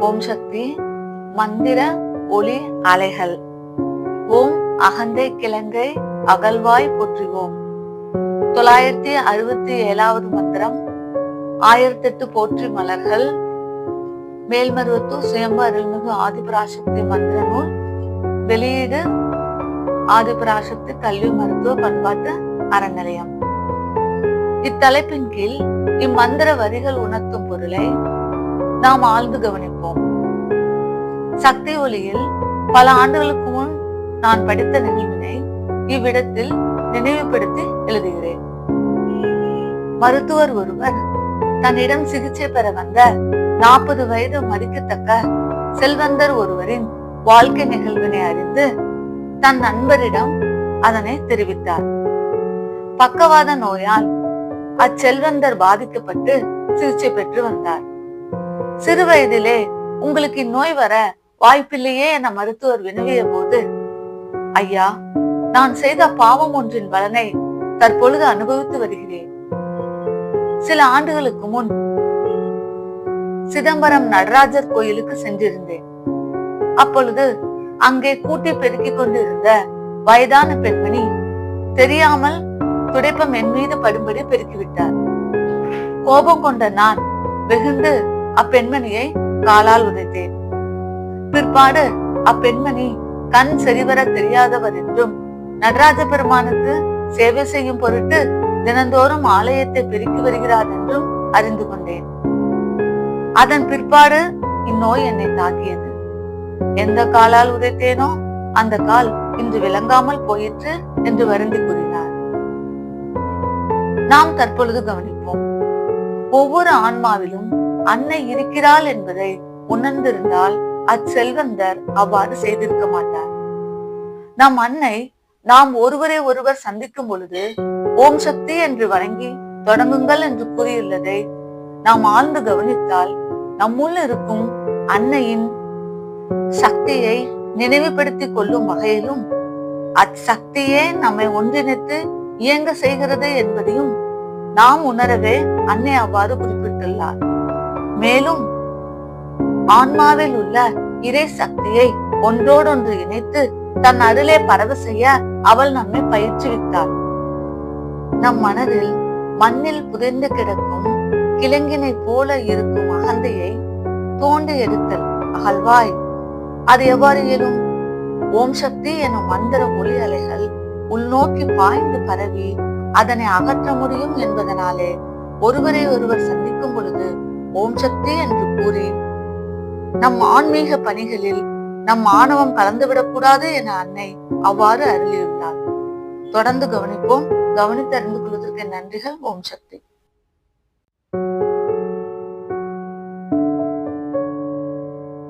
ஓம் சக்தி மந்திர ஒளி அலைகள். ஓம் அகந்தை கிழங்கை அகழ்வாய் போற்றுவோம். தொள்ளாயிரத்தி அறுபத்தி ஏழாவது மந்திரம் ஆயிரத்தி எட்டு போற்றி மலர்கள். மேல்மருவத்தூர் சுயம்பு அருள்மிகு ஆதிபராசக்தி மந்திர நூல். வெளியீடு ஆதிபராசக்தி கல்வி மருத்துவ பண்பாட்டு அறநிலையம். இத்தலைப்பின் கீழ் இம்மந்திர வரிகள் உணர்த்தும் பொருளை நாம் ஆழ்ந்து கவனிப்போம். சக்தி ஒளியில் பல ஆண்டுகளுக்கு முன் நான் படித்த நிகழ்வினை இவ்விடத்தில் நினைவுபடுத்தி எழுதுகிறேன். மருத்துவர் ஒருவர் தன்னிடம் சிகிச்சை பெற வந்த நாற்பது வயது மதிக்கத்தக்க செல்வந்தர் ஒருவரின் வாழ்க்கை நிகழ்வினை அறிந்து தன் நண்பரிடம் அதனை தெரிவித்தார். பக்கவாத நோயால் அச்செல்வந்தர் பாதிக்கப்பட்டு சிகிச்சை பெற்று வந்தார். சிறு வயதிலே உங்களுக்கு இந்நோய் வர வாய்ப்பில்லையே என மருத்துவர் வினவிய போது ஐயா நான் செய்த பாவம் ஒன்றின் பலனை தற்பொழுது அனுபவித்து வருகிறேன். சில ஆண்டுகளுக்கு முன் சிதம்பரம் நடராஜர் கோயிலுக்கு சென்றிருந்தேன். அப்பொழுது அங்கே கூட்டி பெருக்கிக் கொண்டிருந்த வயதான பெண்மணி தெரியாமல் துடைப்பம் என் மீது படும்படி பெருக்கிவிட்டார். கோபம் கொண்ட நான் வெகுண்டு அப்பெண்மணியை காலால் உதைத்தேன். பிற்பாடு அப்பெண்மணி கண் சரிவர தெரியாதவர் என்றும் நடராஜ பெருமானுக்கு சேவை செய்யும் பொருட்டு தினந்தோறும் ஆலயத்தை பெருக்கி வருகிறார் என்றும் அறிந்து கொண்டேன். அதன் பிற்பாடு இந்நோய் என்னை தாக்கியது. எந்த காலால் உதைத்தேனோ அந்த கால் இன்று விளங்காமல் போயிற்று என்று வருந்தி கூறினார். நாம் தற்பொழுது கவனிப்போம். ஒவ்வொரு ஆன்மாவிலும் அன்னை இருக்கிறாள் என்பதை உணர்ந்திருந்தால் அச்செல்வந்தர் அவ்வாறு செய்திருக்க மாட்டார். நம் அன்னை நாம் ஒருவரை ஒருவர் சந்திக்கும் பொழுது ஓம் சக்தி என்று வணங்கி தொடங்குங்கள் என்று கூறியுள்ளதை நாம் ஆழ்ந்து கவனித்தால் நம்முள் இருக்கும் அன்னையின் சக்தியை நினைவுபடுத்திக் கொள்ளும் வகையிலும் அச்சக்தியே நம்மை ஒன்றிணைத்து இயங்க செய்கிறது என்பதையும் நாம் உணரவே அன்னை அவ்வாறு குறிப்பிட்டுள்ளார். மேலும் ஆன்மாவில் உள்ள இறை சக்தியை ஒன்றோடொன்று இணைத்து தன் அருளே பரவ செய்ய அவள் நம்மை பயிற்றுவித்தாள். நம் மனதில் மண்ணில் புதைந்து கிடக்கும் கிழங்கினை போல இருக்கும் அகந்தையை தோண்டி எடுத்தல் அகழ்வாய். அது எவ்வாறு இயலும்? ஓம் சக்தி எனும் மந்திர ஒளி அலைகள் உள்நோக்கி பாய்ந்து பரவி அதனை அகற்ற முடியும் என்பதனாலே ஒருவரை ஒருவர் சந்திக்கும் பொழுது ஓம் சக்தி என்று கூறி நம் ஆன்மீக பணிகளில் நம் ஆணவம் கலந்துவிடக் கூடாது என அன்னை அவ்வாறு அருளியுள்ளார் தொடர்ந்து கவனிப்போம். கவனித்து அறிந்து கொள்வதற்கு நன்றிகள். ஓம் சக்தி